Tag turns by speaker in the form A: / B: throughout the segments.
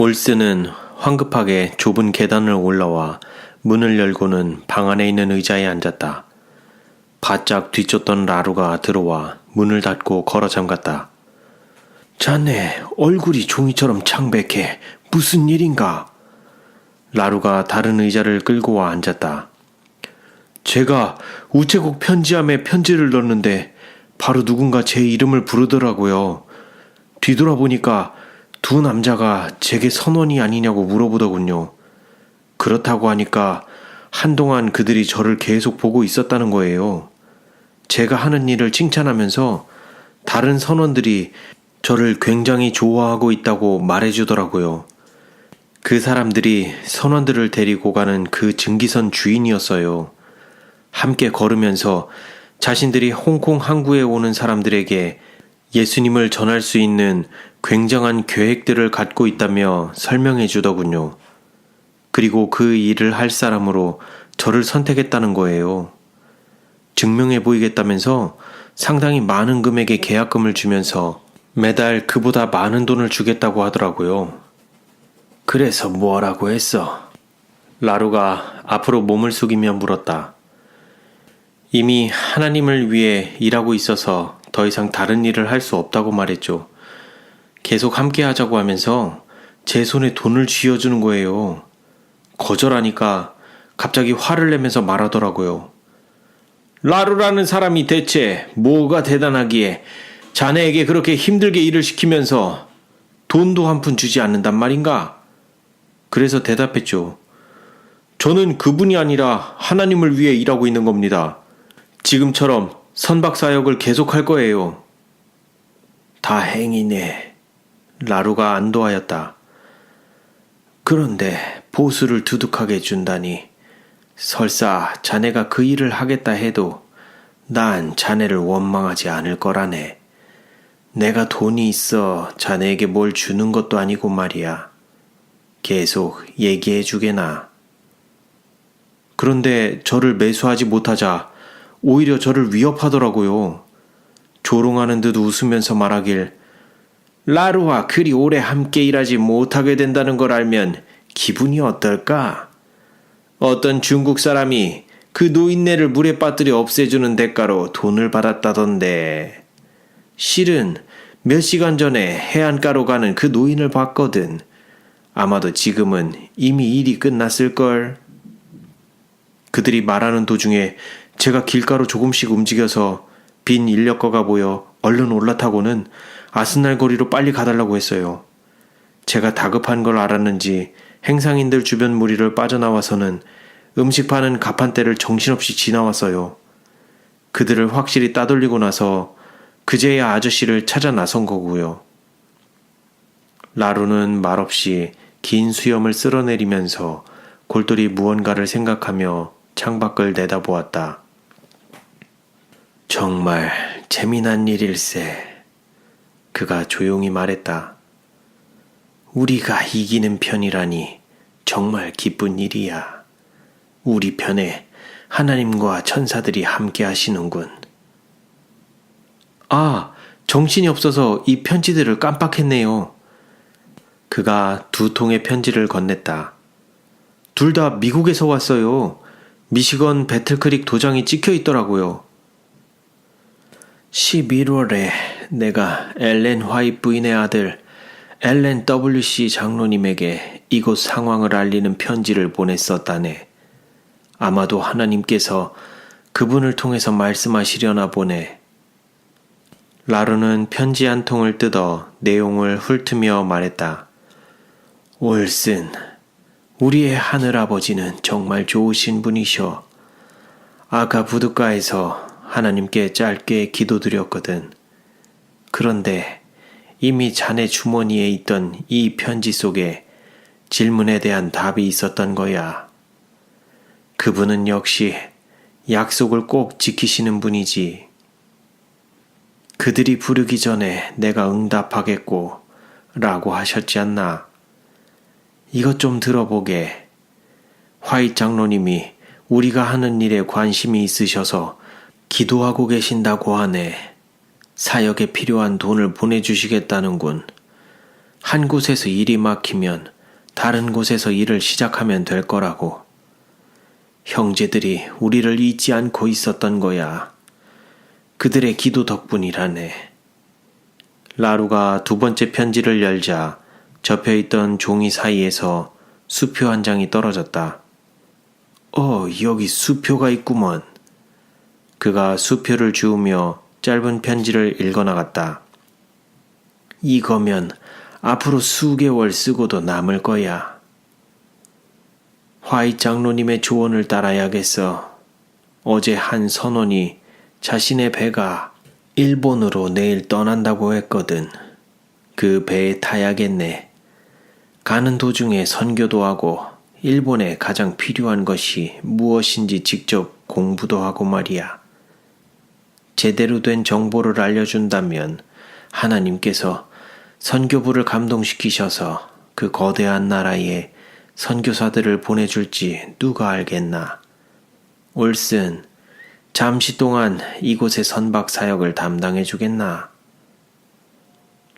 A: 올스는 황급하게 좁은 계단을 올라와 문을 열고는 방 안에 있는 의자에 앉았다. 바짝 뒤쫓던 라루가 들어와 문을 닫고 걸어 잠갔다. 자네 얼굴이 종이처럼 창백해. 무슨 일인가? 라루가 다른 의자를 끌고 와 앉았다. 제가 우체국 편지함에 편지를 넣었는데 바로 누군가 제 이름을 부르더라고요. 뒤돌아보니까 두 남자가 제게 선원이 아니냐고 물어보더군요. 그렇다고 하니까 한동안 그들이 저를 계속 보고 있었다는 거예요. 제가 하는 일을 칭찬하면서 다른 선원들이 저를 굉장히 좋아하고 있다고 말해주더라고요. 그 사람들이 선원들을 데리고 가는 그 증기선 주인이었어요. 함께 걸으면서 자신들이 홍콩 항구에 오는 사람들에게 예수님을 전할 수 있는 굉장한 계획들을 갖고 있다며 설명해 주더군요. 그리고 그 일을 할 사람으로 저를 선택했다는 거예요. 증명해 보이겠다면서 상당히 많은 금액의 계약금을 주면서 매달 그보다 많은 돈을 주겠다고 하더라고요. 그래서 뭐라고 했어? 라루가 앞으로 몸을 숙이며 물었다. 이미 하나님을 위해 일하고 있어서 더 이상 다른 일을 할 수 없다고 말했죠. 계속 함께 하자고 하면서 제 손에 돈을 쥐어주는 거예요. 거절하니까 갑자기 화를 내면서 말하더라고요. 라루라는 사람이 대체 뭐가 대단하기에 자네에게 그렇게 힘들게 일을 시키면서 돈도 한 푼 주지 않는단 말인가? 그래서 대답했죠. 저는 그분이 아니라 하나님을 위해 일하고 있는 겁니다. 지금처럼 선박 사역을 계속할 거예요. 다행이네. 라루가 안도하였다. 그런데 보수를 두둑하게 준다니. 설사 자네가 그 일을 하겠다 해도 난 자네를 원망하지 않을 거라네. 내가 돈이 있어 자네에게 뭘 주는 것도 아니고 말이야. 계속 얘기해 주게나. 그런데 저를 매수하지 못하자 오히려 저를 위협하더라고요. 조롱하는 듯 웃으면서 말하길 라루와 그리 오래 함께 일하지 못하게 된다는 걸 알면 기분이 어떨까? 어떤 중국 사람이 그 노인네를 물에 빠뜨려 없애주는 대가로 돈을 받았다던데. 실은 몇 시간 전에 해안가로 가는 그 노인을 봤거든. 아마도 지금은 이미 일이 끝났을걸. 그들이 말하는 도중에 제가 길가로 조금씩 움직여서 빈 인력거가 보여 얼른 올라타고는 아스날 거리로 빨리 가달라고 했어요. 제가 다급한 걸 알았는지 행상인들 주변 무리를 빠져나와서는 음식 파는 가판대를 정신없이 지나왔어요. 그들을 확실히 따돌리고 나서 그제야 아저씨를 찾아 나선 거고요. 라루는 말없이 긴 수염을 쓸어내리면서 골똘히 무언가를 생각하며 창밖을 내다보았다. 정말 재미난 일일세. 그가 조용히 말했다. 우리가 이기는 편이라니 정말 기쁜 일이야. 우리 편에 하나님과 천사들이 함께 하시는군. 아, 정신이 없어서 이 편지들을 깜빡했네요. 그가 두 통의 편지를 건넸다. 둘 다 미국에서 왔어요. 미시건 배틀크릭 도장이 찍혀 있더라고요. 11월에 내가 엘렌 화이트 부인의 아들 엘렌 WC 장로님에게 이곳 상황을 알리는 편지를 보냈었다네. 아마도 하나님께서 그분을 통해서 말씀하시려나 보네. 라루는 편지 한 통을 뜯어 내용을 훑으며 말했다. 올슨, 우리의 하늘아버지는 정말 좋으신 분이셔. 아까 부둣가에서 하나님께 짧게 기도드렸거든. 그런데 이미 자네 주머니에 있던 이 편지 속에 질문에 대한 답이 있었던 거야. 그분은 역시 약속을 꼭 지키시는 분이지. 그들이 부르기 전에 내가 응답하겠고, 라고 하셨지 않나. 이것 좀 들어보게. 화이 장로님이 우리가 하는 일에 관심이 있으셔서 기도하고 계신다고 하네. 사역에 필요한 돈을 보내주시겠다는군. 한 곳에서 일이 막히면 다른 곳에서 일을 시작하면 될 거라고. 형제들이 우리를 잊지 않고 있었던 거야. 그들의 기도 덕분이라네. 라루가 두 번째 편지를 열자 접혀 있던 종이 사이에서 수표 한 장이 떨어졌다. 어, 여기 수표가 있구먼. 그가 수표를 주우며 짧은 편지를 읽어 나갔다. 이거면 앞으로 수개월 쓰고도 남을 거야. 화이 장로님의 조언을 따라야겠어. 어제 한 선원이 자신의 배가 일본으로 내일 떠난다고 했거든. 그 배에 타야겠네. 가는 도중에 선교도 하고 일본에 가장 필요한 것이 무엇인지 직접 공부도 하고 말이야. 제대로 된 정보를 알려준다면 하나님께서 선교부를 감동시키셔서 그 거대한 나라에 선교사들을 보내줄지 누가 알겠나. 올슨, 잠시 동안 이곳의 선박 사역을 담당해 주겠나.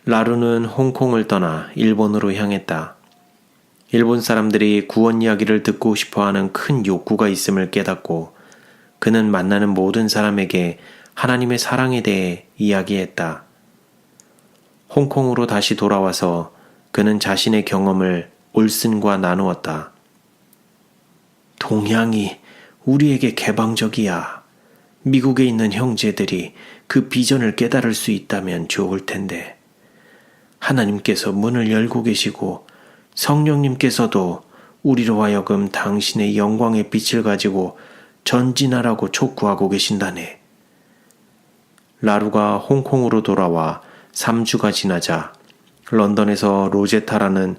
A: 라루는 홍콩을 떠나 일본으로 향했다. 일본 사람들이 구원 이야기를 듣고 싶어 하는 큰 욕구가 있음을 깨닫고 그는 만나는 모든 사람에게 하나님의 사랑에 대해 이야기했다. 홍콩으로 다시 돌아와서 그는 자신의 경험을 올슨과 나누었다. 동양이 우리에게 개방적이야. 미국에 있는 형제들이 그 비전을 깨달을 수 있다면 좋을 텐데. 하나님께서 문을 열고 계시고 성령님께서도 우리로 하여금 당신의 영광의 빛을 가지고 전진하라고 촉구하고 계신다네. 라루가 홍콩으로 돌아와 3주가 지나자 런던에서 로제타라는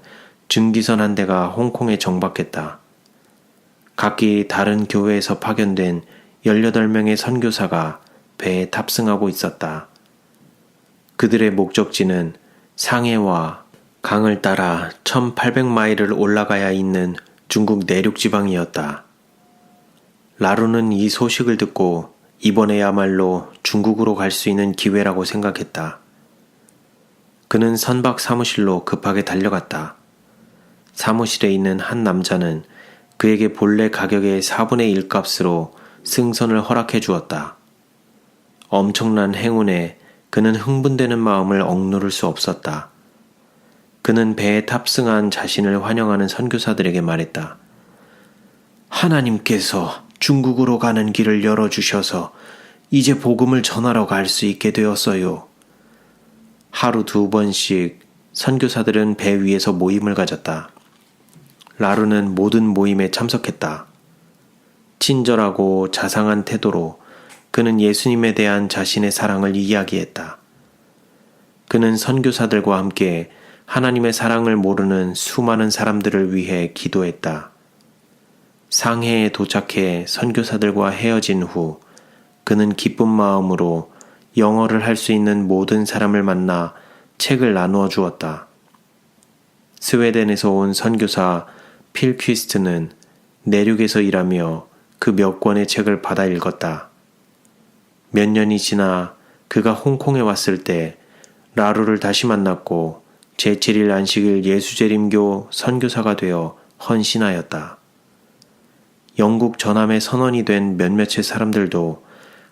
A: 증기선 한 대가 홍콩에 정박했다. 각기 다른 교회에서 파견된 18명의 선교사가 배에 탑승하고 있었다. 그들의 목적지는 상해와 강을 따라 1800마일을 올라가야 있는 중국 내륙 지방이었다. 라루는 이 소식을 듣고 이번에야말로 중국으로 갈 수 있는 기회라고 생각했다. 그는 선박 사무실로 급하게 달려갔다. 사무실에 있는 한 남자는 그에게 본래 가격의 4분의 1 값으로 승선을 허락해 주었다. 엄청난 행운에 그는 흥분되는 마음을 억누를 수 없었다. 그는 배에 탑승한 자신을 환영하는 선교사들에게 말했다. 하나님께서 중국으로 가는 길을 열어주셔서 이제 복음을 전하러 갈 수 있게 되었어요. 하루 두 번씩 선교사들은 배 위에서 모임을 가졌다. 라루는 모든 모임에 참석했다. 친절하고 자상한 태도로 그는 예수님에 대한 자신의 사랑을 이야기했다. 그는 선교사들과 함께 하나님의 사랑을 모르는 수많은 사람들을 위해 기도했다. 상해에 도착해 선교사들과 헤어진 후 그는 기쁜 마음으로 영어를 할 수 있는 모든 사람을 만나 책을 나누어 주었다. 스웨덴에서 온 선교사 필 퀴스트는 내륙에서 일하며 그 몇 권의 책을 받아 읽었다. 몇 년이 지나 그가 홍콩에 왔을 때 라루를 다시 만났고 제7일 안식일 예수재림교 선교사가 되어 헌신하였다. 영국 전함의 선원이 된 몇몇의 사람들도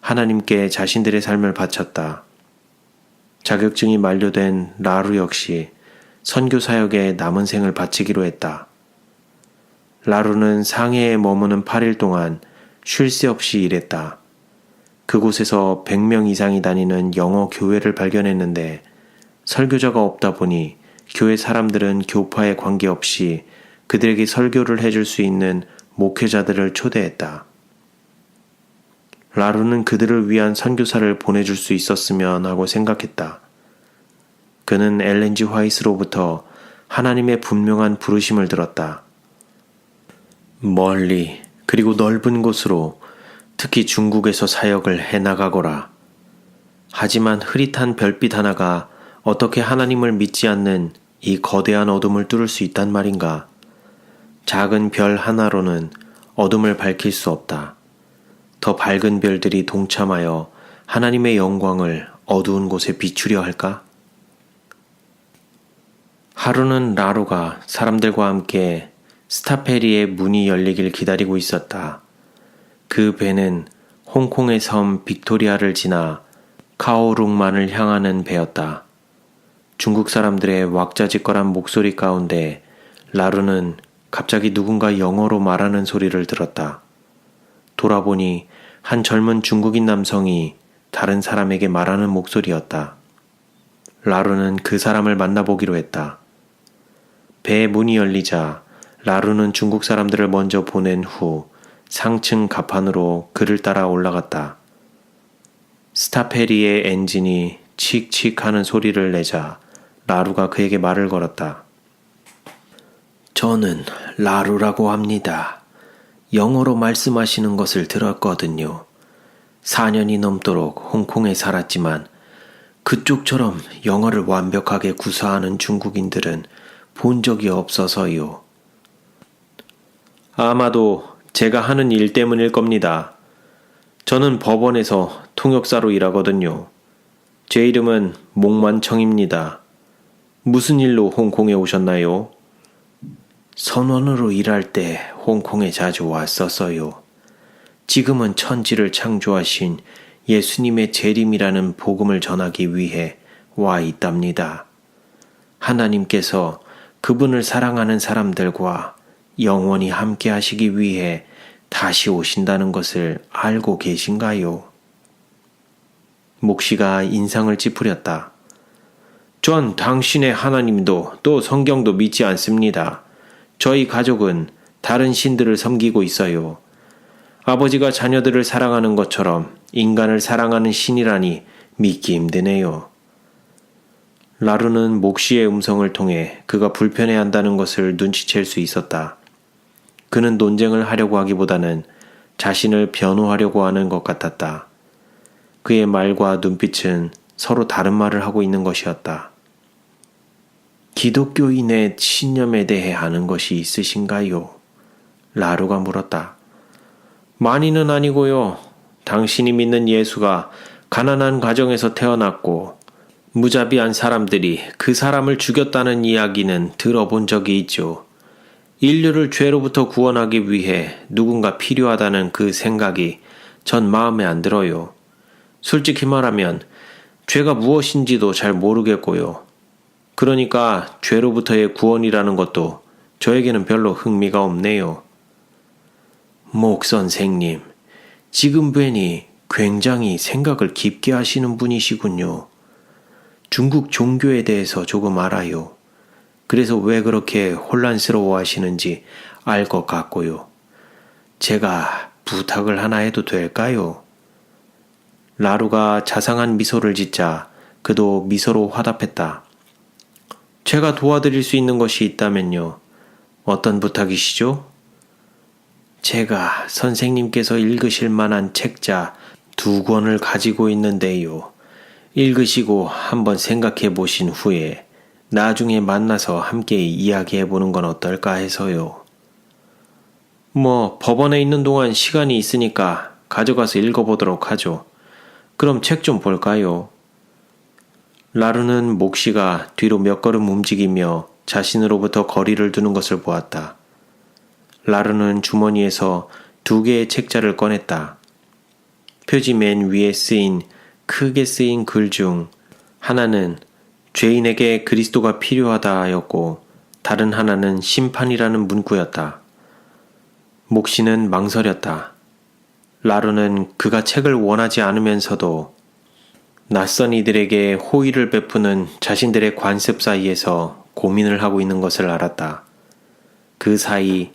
A: 하나님께 자신들의 삶을 바쳤다. 자격증이 만료된 라루 역시 선교 사역에 남은 생을 바치기로 했다. 라루는 상해에 머무는 8일 동안 쉴 새 없이 일했다. 그곳에서 100명 이상이 다니는 영어 교회를 발견했는데 설교자가 없다 보니 교회 사람들은 교파에 관계없이 그들에게 설교를 해줄 수 있는 목회자들을 초대했다. 라루는 그들을 위한 선교사를 보내줄 수 있었으면 하고 생각했다. 그는 엘렌지 화이스로부터 하나님의 분명한 부르심을 들었다. 멀리 그리고 넓은 곳으로 특히 중국에서 사역을 해나가거라. 하지만 흐릿한 별빛 하나가 어떻게 하나님을 믿지 않는 이 거대한 어둠을 뚫을 수 있단 말인가? 작은 별 하나로는 어둠을 밝힐 수 없다. 더 밝은 별들이 동참하여 하나님의 영광을 어두운 곳에 비추려 할까? 하루는 라루가 사람들과 함께 스타페리의 문이 열리길 기다리고 있었다. 그 배는 홍콩의 섬 빅토리아를 지나 카오룽만을 향하는 배였다. 중국 사람들의 왁자지껄한 목소리 가운데 라루는 갑자기 누군가 영어로 말하는 소리를 들었다. 돌아보니 한 젊은 중국인 남성이 다른 사람에게 말하는 목소리였다. 라루는 그 사람을 만나보기로 했다. 배의 문이 열리자 라루는 중국 사람들을 먼저 보낸 후 상층 가판으로 그를 따라 올라갔다. 스타페리의 엔진이 칙칙 하는 소리를 내자 라루가 그에게 말을 걸었다. 저는 라루라고 합니다. 영어로 말씀하시는 것을 들었거든요. 4년이 넘도록 홍콩에 살았지만 그쪽처럼 영어를 완벽하게 구사하는 중국인들은 본 적이 없어서요. 아마도 제가 하는 일 때문일 겁니다. 저는 법원에서 통역사로 일하거든요. 제 이름은 목만청입니다. 무슨 일로 홍콩에 오셨나요? 선원으로 일할 때 홍콩에 자주 왔었어요. 지금은 천지를 창조하신 예수님의 재림이라는 복음을 전하기 위해 와 있답니다. 하나님께서 그분을 사랑하는 사람들과 영원히 함께 하시기 위해 다시 오신다는 것을 알고 계신가요? 목시가 인상을 찌푸렸다. 전 당신의 하나님도 또 성경도 믿지 않습니다. 저희 가족은 다른 신들을 섬기고 있어요. 아버지가 자녀들을 사랑하는 것처럼 인간을 사랑하는 신이라니 믿기 힘드네요. 라루는 목시의 음성을 통해 그가 불편해한다는 것을 눈치챌 수 있었다. 그는 논쟁을 하려고 하기보다는 자신을 변호하려고 하는 것 같았다. 그의 말과 눈빛은 서로 다른 말을 하고 있는 것이었다. 기독교인의 신념에 대해 아는 것이 있으신가요? 라루가 물었다. 많이는 아니고요. 당신이 믿는 예수가 가난한 가정에서 태어났고 무자비한 사람들이 그 사람을 죽였다는 이야기는 들어본 적이 있죠. 인류를 죄로부터 구원하기 위해 누군가 필요하다는 그 생각이 전 마음에 안 들어요. 솔직히 말하면 죄가 무엇인지도 잘 모르겠고요. 그러니까 죄로부터의 구원이라는 것도 저에게는 별로 흥미가 없네요. 목 선생님, 지금 뵈니 굉장히 생각을 깊게 하시는 분이시군요. 중국 종교에 대해서 조금 알아요. 그래서 왜 그렇게 혼란스러워 하시는지 알 것 같고요. 제가 부탁을 하나 해도 될까요? 라루가 자상한 미소를 짓자 그도 미소로 화답했다. 제가 도와드릴 수 있는 것이 있다면요. 어떤 부탁이시죠? 제가 선생님께서 읽으실 만한 책자 두 권을 가지고 있는데요. 읽으시고 한번 생각해 보신 후에 나중에 만나서 함께 이야기해 보는 건 어떨까 해서요. 뭐, 법원에 있는 동안 시간이 있으니까 가져가서 읽어보도록 하죠. 그럼 책 좀 볼까요? 라루는 목시가 뒤로 몇 걸음 움직이며 자신으로부터 거리를 두는 것을 보았다. 라루는 주머니에서 두 개의 책자를 꺼냈다. 표지 맨 위에 쓰인 크게 쓰인 글 중 하나는 죄인에게 그리스도가 필요하다였고 다른 하나는 심판이라는 문구였다. 목시는 망설였다. 라루는 그가 책을 원하지 않으면서도 낯선 이들에게 호의를 베푸는 자신들의 관습 사이에서 고민을 하고 있는 것을 알았다. 그 사이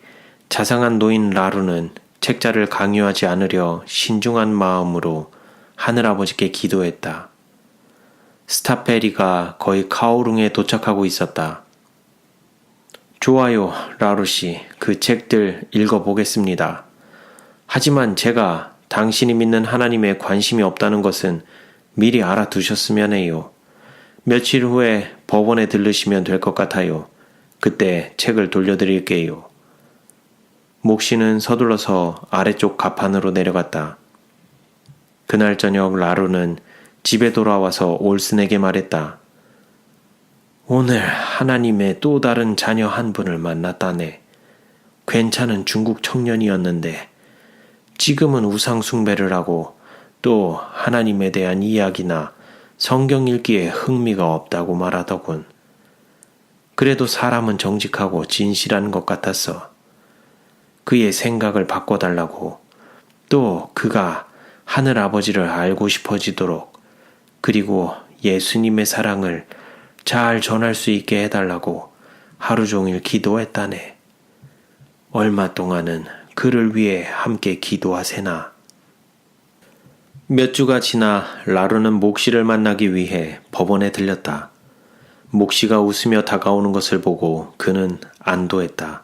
A: 자상한 노인 라루는 책자를 강요하지 않으려 신중한 마음으로 하늘아버지께 기도했다. 스타페리가 거의 카오룽에 도착하고 있었다. 좋아요, 라루씨. 그 책들 읽어보겠습니다. 하지만 제가 당신이 믿는 하나님에 관심이 없다는 것은 미리 알아두셨으면 해요. 며칠 후에 법원에 들르시면 될 것 같아요. 그때 책을 돌려드릴게요. 목시는 서둘러서 아래쪽 가판으로 내려갔다. 그날 저녁 라루는 집에 돌아와서 올슨에게 말했다. 오늘 하나님의 또 다른 자녀 한 분을 만났다네. 괜찮은 중국 청년이었는데 지금은 우상숭배를 하고 또 하나님에 대한 이야기나 성경 읽기에 흥미가 없다고 말하더군. 그래도 사람은 정직하고 진실한 것 같았어. 그의 생각을 바꿔달라고 또 그가 하늘 아버지를 알고 싶어지도록 그리고 예수님의 사랑을 잘 전할 수 있게 해달라고 하루 종일 기도했다네. 얼마 동안은 그를 위해 함께 기도하세나. 몇 주가 지나 라루는 목 씨를 만나기 위해 법원에 들렸다. 목 씨가 웃으며 다가오는 것을 보고 그는 안도했다.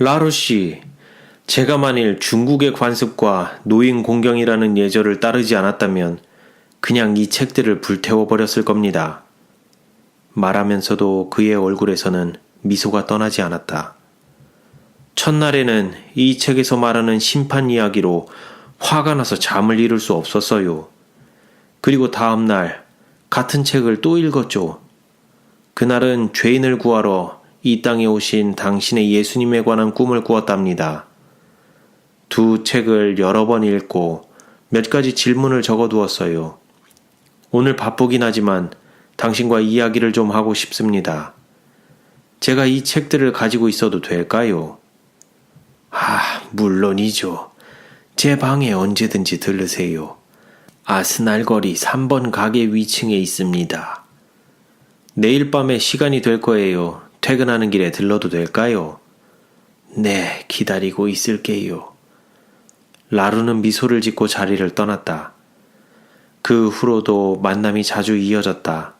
A: 라루 씨, 제가 만일 중국의 관습과 노인 공경이라는 예절을 따르지 않았다면 그냥 이 책들을 불태워 버렸을 겁니다. 말하면서도 그의 얼굴에서는 미소가 떠나지 않았다. 첫날에는 이 책에서 말하는 심판 이야기로 화가 나서 잠을 이룰 수 없었어요. 그리고 다음 날 같은 책을 또 읽었죠. 그날은 죄인을 구하러 이 땅에 오신 당신의 예수님에 관한 꿈을 꾸었답니다. 두 책을 여러 번 읽고 몇 가지 질문을 적어 두었어요. 오늘 바쁘긴 하지만 당신과 이야기를 좀 하고 싶습니다. 제가 이 책들을 가지고 있어도 될까요? 아, 물론이죠. 제 방에 언제든지 들르세요. 아스날 거리 3번 가게 위층에 있습니다. 내일 밤에 시간이 될 거예요. 퇴근하는 길에 들러도 될까요? 네, 기다리고 있을게요. 라루는 미소를 짓고 자리를 떠났다. 그 후로도 만남이 자주 이어졌다.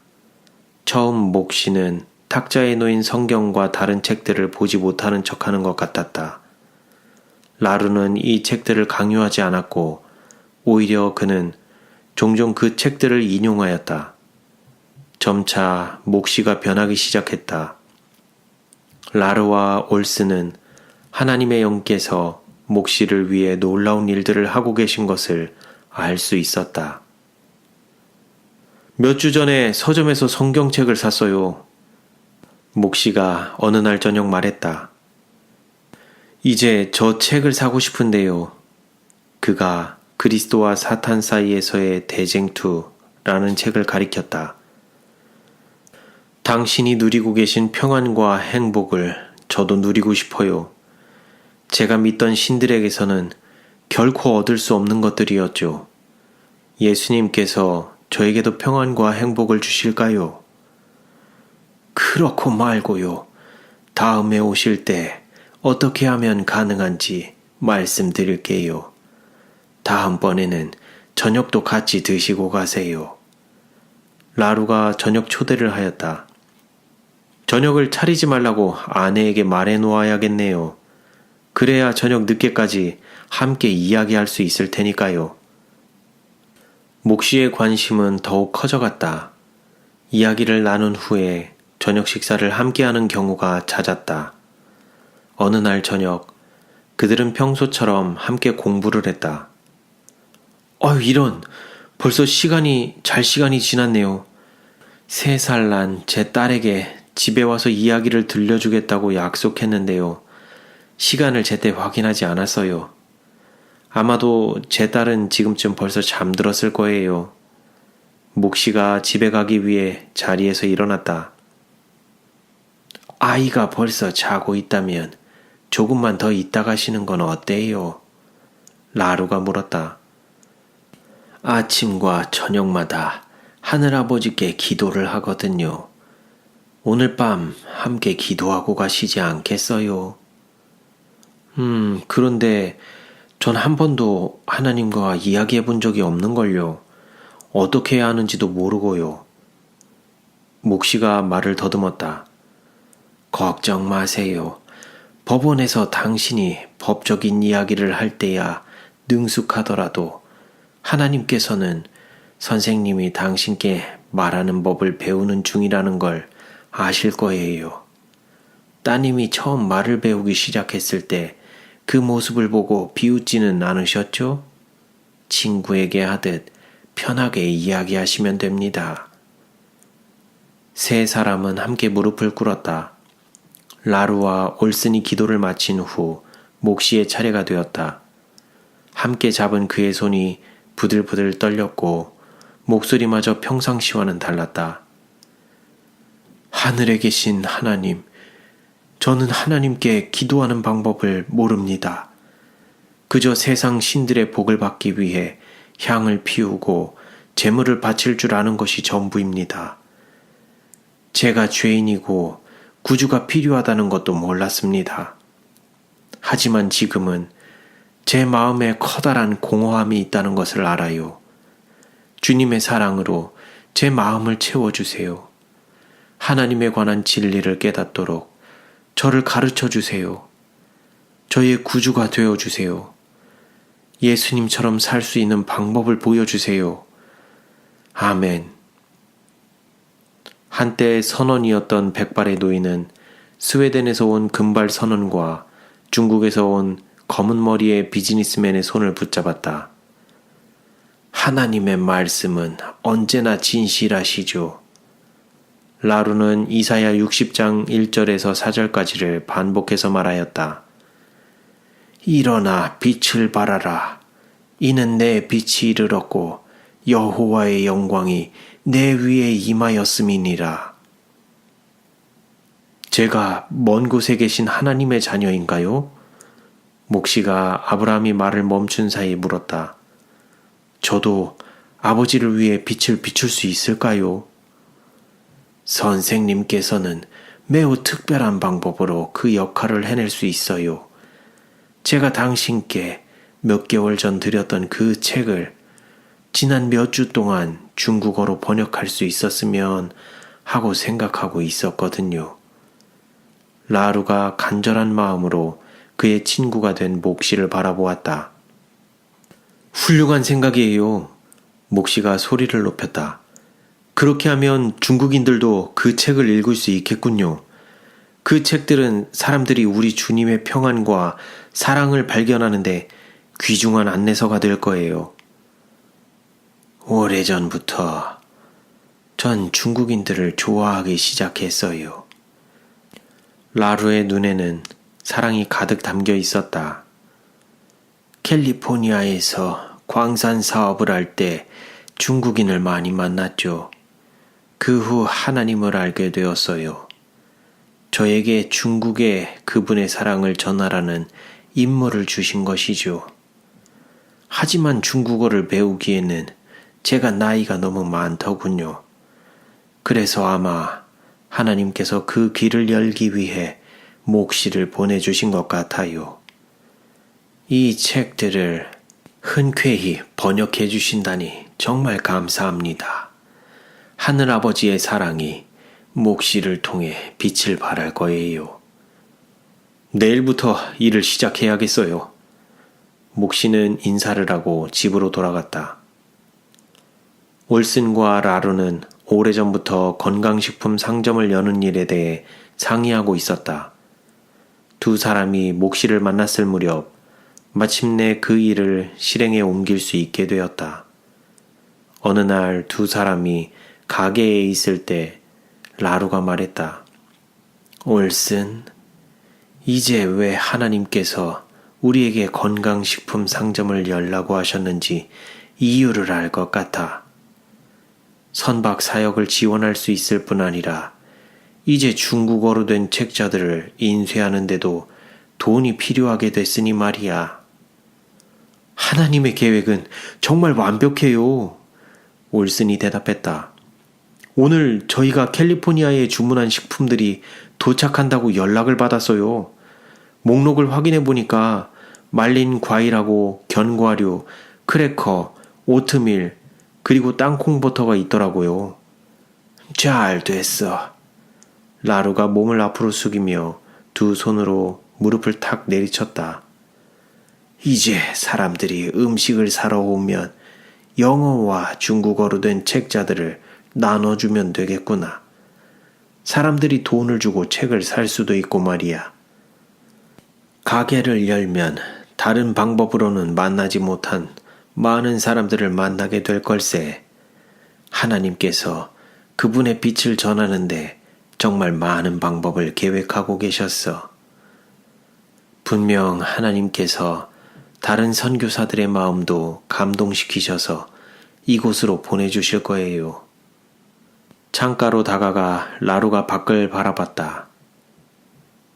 A: 처음 목 씨는 탁자에 놓인 성경과 다른 책들을 보지 못하는 척 하는 것 같았다. 라루는 이 책들을 강요하지 않았고 오히려 그는 종종 그 책들을 인용하였다. 점차 목 씨가 변하기 시작했다. 라르와 올스는 하나님의 영께서 목 씨를 위해 놀라운 일들을 하고 계신 것을 알 수 있었다. 몇 주 전에 서점에서 성경책을 샀어요. 목 씨가 어느 날 저녁 말했다. 이제 저 책을 사고 싶은데요. 그가 그리스도와 사탄 사이에서의 대쟁투라는 책을 가리켰다. 당신이 누리고 계신 평안과 행복을 저도 누리고 싶어요. 제가 믿던 신들에게서는 결코 얻을 수 없는 것들이었죠. 예수님께서 저에게도 평안과 행복을 주실까요? 그렇고 말고요. 다음에 오실 때 어떻게 하면 가능한지 말씀드릴게요. 다음번에는 저녁도 같이 드시고 가세요. 라루가 저녁 초대를 하였다. 저녁을 차리지 말라고 아내에게 말해 놓아야겠네요. 그래야 저녁 늦게까지 함께 이야기할 수 있을 테니까요. 목 씨의 관심은 더욱 커져갔다. 이야기를 나눈 후에 저녁 식사를 함께하는 경우가 잦았다. 어느 날 저녁, 그들은 평소처럼 함께 공부를 했다. 어휴, 이런! 벌써 시간이, 잘 시간이 지났네요. 세 살 난 제 딸에게 집에 와서 이야기를 들려주겠다고 약속했는데요. 시간을 제때 확인하지 않았어요. 아마도 제 딸은 지금쯤 벌써 잠들었을 거예요. 목 씨가 집에 가기 위해 자리에서 일어났다. 아이가 벌써 자고 있다면 조금만 더 있다 가시는 건 어때요? 라루가 물었다. 아침과 저녁마다 하늘아버지께 기도를 하거든요. 오늘 밤 함께 기도하고 가시지 않겠어요? 음, 그런데 전 한 번도 하나님과 이야기해 본 적이 없는걸요. 어떻게 해야 하는지도 모르고요. 목 씨가 말을 더듬었다. 걱정 마세요. 법원에서 당신이 법적인 이야기를 할 때야 능숙하더라도 하나님께서는 선생님이 당신께 말하는 법을 배우는 중이라는 걸 아실 거예요. 따님이 처음 말을 배우기 시작했을 때 그 모습을 보고 비웃지는 않으셨죠? 친구에게 하듯 편하게 이야기하시면 됩니다. 세 사람은 함께 무릎을 꿇었다. 라루와 올슨이 기도를 마친 후 몫시의 차례가 되었다. 함께 잡은 그의 손이 부들부들 떨렸고 목소리마저 평상시와는 달랐다. 하늘에 계신 하나님, 저는 하나님께 기도하는 방법을 모릅니다. 그저 세상 신들의 복을 받기 위해 향을 피우고 재물을 바칠 줄 아는 것이 전부입니다. 제가 죄인이고 구주가 필요하다는 것도 몰랐습니다. 하지만 지금은 제 마음에 커다란 공허함이 있다는 것을 알아요. 주님의 사랑으로 제 마음을 채워주세요. 하나님에 관한 진리를 깨닫도록 저를 가르쳐 주세요. 저의 구주가 되어 주세요. 예수님처럼 살 수 있는 방법을 보여주세요. 아멘. 한때 선원이었던 백발의 노인은 스웨덴에서 온 금발 선원과 중국에서 온 검은 머리의 비즈니스맨의 손을 붙잡았다. 하나님의 말씀은 언제나 진실하시죠. 라루는 이사야 60장 1절에서 4절까지를 반복해서 말하였다. 일어나 빛을 발하라. 이는 내 빛이 이르렀고 여호와의 영광이 내 위에 임하였음이니라. 제가 먼 곳에 계신 하나님의 자녀인가요? 목시가 아브라함이 말을 멈춘 사이 물었다. 저도 아버지를 위해 빛을 비출 수 있을까요? 선생님께서는 매우 특별한 방법으로 그 역할을 해낼 수 있어요. 제가 당신께 몇 개월 전 드렸던 그 책을 지난 몇 주 동안 중국어로 번역할 수 있었으면 하고 생각하고 있었거든요. 라루가 간절한 마음으로 그의 친구가 된 목시를 바라보았다. 훌륭한 생각이에요. 목시가 소리를 높였다. 그렇게 하면 중국인들도 그 책을 읽을 수 있겠군요. 그 책들은 사람들이 우리 주님의 평안과 사랑을 발견하는데 귀중한 안내서가 될 거예요. 오래전부터 전 중국인들을 좋아하기 시작했어요. 라루의 눈에는 사랑이 가득 담겨 있었다. 캘리포니아에서 광산 사업을 할 때 중국인을 많이 만났죠. 그 후 하나님을 알게 되었어요. 저에게 중국의 그분의 사랑을 전하라는 임무를 주신 것이죠. 하지만 중국어를 배우기에는 제가 나이가 너무 많더군요. 그래서 아마 하나님께서 그 길을 열기 위해 몫시를 보내주신 것 같아요. 이 책들을 흔쾌히 번역해 주신다니 정말 감사합니다. 하늘아버지의 사랑이 몫시를 통해 빛을 발할 거예요. 내일부터 일을 시작해야겠어요. 몫시는 인사를 하고 집으로 돌아갔다. 올슨과 라루는 오래전부터 건강식품 상점을 여는 일에 대해 상의하고 있었다. 두 사람이 몫시를 만났을 무렵 마침내 그 일을 실행에 옮길 수 있게 되었다. 어느 날 두 사람이 가게에 있을 때 라루가 말했다. 올슨, 이제 왜 하나님께서 우리에게 건강식품 상점을 열라고 하셨는지 이유를 알 것 같아. 선박 사역을 지원할 수 있을 뿐 아니라 이제 중국어로 된 책자들을 인쇄하는데도 돈이 필요하게 됐으니 말이야. 하나님의 계획은 정말 완벽해요. 올슨이 대답했다. 오늘 저희가 캘리포니아에 주문한 식품들이 도착한다고 연락을 받았어요. 목록을 확인해 보니까 말린 과일하고 견과류, 크래커, 오트밀, 그리고 땅콩버터가 있더라고요. 잘 됐어. 라루가 몸을 앞으로 숙이며 두 손으로 무릎을 탁 내리쳤다. 이제 사람들이 음식을 사러 오면 영어와 중국어로 된 책자들을 나눠주면 되겠구나. 사람들이 돈을 주고 책을 살 수도 있고 말이야. 가게를 열면 다른 방법으로는 만나지 못한 많은 사람들을 만나게 될 걸세. 하나님께서 그분의 빛을 전하는데 정말 많은 방법을 계획하고 계셨어. 분명 하나님께서 다른 선교사들의 마음도 감동시키셔서 이곳으로 보내주실 거예요. 창가로 다가가 라루가 밖을 바라봤다.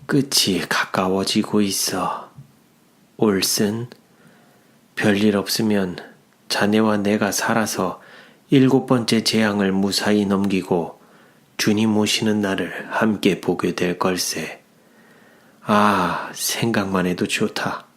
A: 끝이 가까워지고 있어. 올슨, 별일 없으면 자네와 내가 살아서 일곱 번째 재앙을 무사히 넘기고 주님 오시는 날을 함께 보게 될 걸세. 아, 생각만 해도 좋다.